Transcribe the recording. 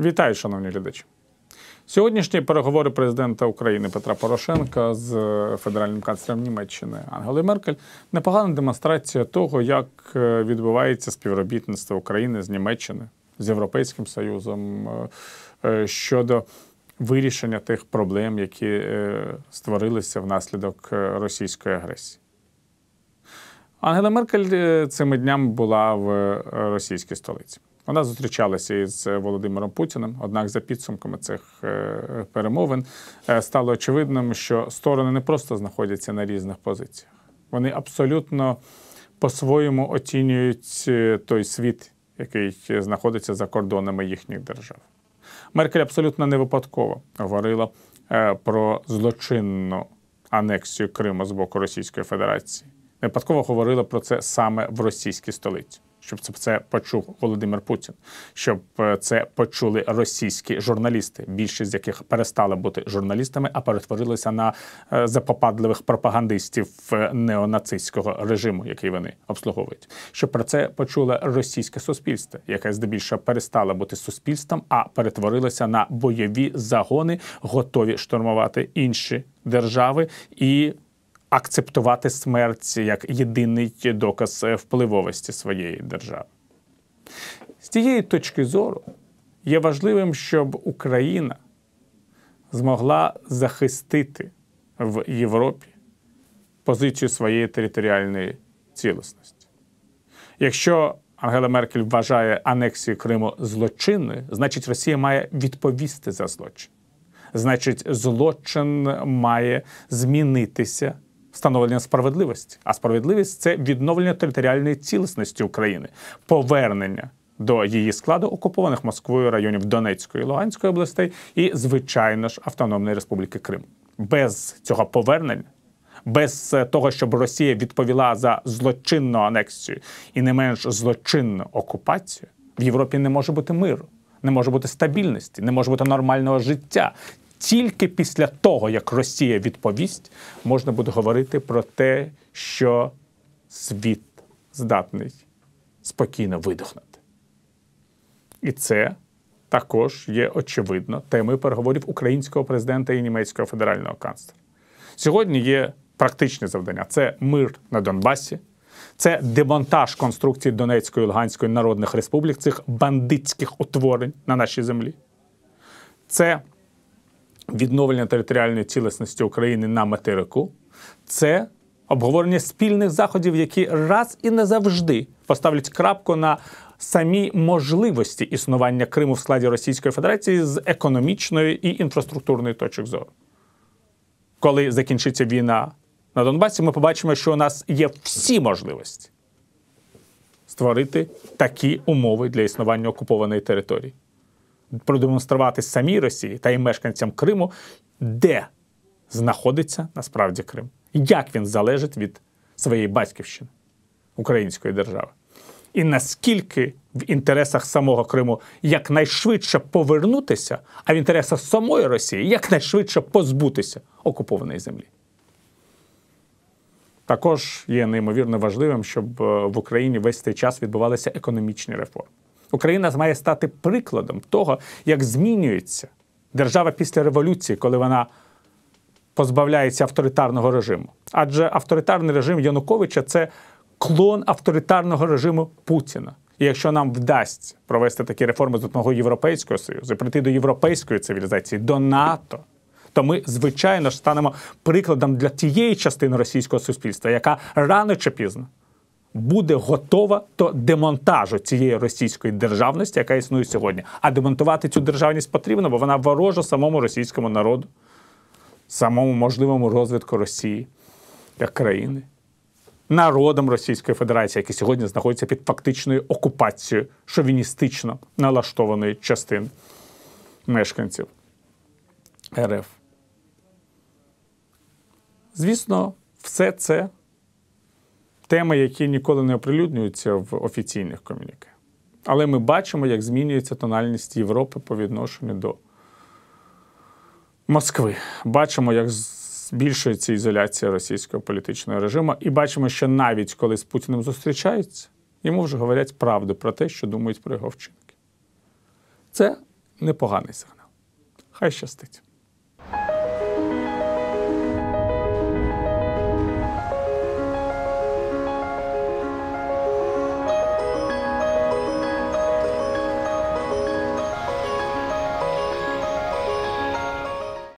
Вітаю, шановні глядачі. Сьогоднішні переговори президента України Петра Порошенка з федеральним канцлером Німеччини Ангелою Меркель непогана демонстрація того, як е, відбувається співробітництво України з Німеччини з Європейським Союзом е, е, щодо вирішення тих проблем, які створилися внаслідок російської агресії. Ангела Меркель цими днями була в російській столиці. Вона зустрічалася із Володимиром Путіним. Однак, за підсумками цих е, перемовин е, стало очевидним, що сторони не просто знаходяться на різних позиціях. Вони абсолютно по-своєму оцінюють е, той світ, який знаходиться за кордонами їхніх держав. Меркель абсолютно не випадково говорила про злочинну анексію Криму з боку Російської Федерації. Випадково говорила про це саме в російській столиці щоб це почув Володимир Путін, щоб е, це почули російські журналісти, більшість з яких перестали бути журналістами, а перетворилися на е, запопадливих пропагандистів е, неонацистського режиму, який вони обслуговують. Щоб про це почуло російське суспільство, яке здебільшого перестало бути суспільством, а перетворилося на бойові загони, готові штурмувати інші держави і акцептувати смерть як єдиний доказ впливовості своєї держави. З цієї точки зору є важливим, щоб Україна змогла захистити в Європі позицію своєї територіальної цілісності. Якщо Ангела Меркель вважає анексію Криму злочинною, значить Росія має відповісти за злочин. Значить, злочин має змінитися встановлення справедливості. А справедливість це відновлення територіальної цілісності України, повернення до її складу окупованих Москвою районів Донецької і Луганської областей і, звичайно ж, Автономної Республіки Крим. Без цього повернення. Без того, щоб Росія відповіла за злочинну анексію і не менш злочинну окупацію, в Європі не може бути миру, не може бути стабільності, не може бути нормального життя тільки після того, як Росія відповість, можна буде говорити про те, що світ здатний спокійно видихнути. І це також є очевидно темою переговорів українського президента і німецького федерального канцлера. Сьогодні є практичне завдання: це мир на Донбасі. Це демонтаж конструкції Донецької і Луганської народних республік, цих бандитських утворень на нашій землі. Це відновлення територіальної цілісності України на материку це обговорення спільних заходів, які раз і назавжди поставлять крапку на самі можливості існування Криму в складі Російської Федерації з економічної і інфраструктурної точок зору. Коли закінчиться війна на Донбасі, ми побачимо, що у нас є всі можливості створити такі умови для існування окупованої території продемонструвати самій Росії та й мешканцям Криму, де знаходиться насправді Крим, як він залежить від своєї батьківщини української держави. І наскільки в інтересах самого Криму якнайшвидше повернутися, а в інтересах самої Росії якнайшвидше позбутися окупованої землі. Також є неймовірно важливим, щоб е, в Україні весь цей час відбувалися економічні реформи. Україна має стати прикладом того, як змінюється держава після революції, коли вона позбавляється авторитарного режиму. Адже авторитарний режим Януковича це клон авторитарного режиму Путіна. І якщо нам вдасться провести такі реформи з одного Європейського Союзу, прийти до європейської цивілізації, до НАТО, то ми, звичайно ж, станемо прикладом для тієї частини російського суспільства, яка рано чи пізно буде готова до демонтажу цієї російської державності, яка існує сьогодні. А демонтувати цю державність потрібно, бо вона ворожа самому російському народу, самому можливому розвитку Росії як країни, народом Російської Федерації, який сьогодні знаходиться під фактичною окупацією шовіністично налаштованої частини мешканців РФ. Звісно, все це теми, які ніколи не оприлюднюються в офіційних комуніке. Але ми бачимо, як змінюється тональність Європи по відношенню до Москви. Бачимо, як збільшується ізоляція російського політичного режиму, і бачимо, що навіть коли з Путіним зустрічаються, йому вже говорять правду про те, що думають про його вчинки. Це непоганий сигнал. Хай щастить.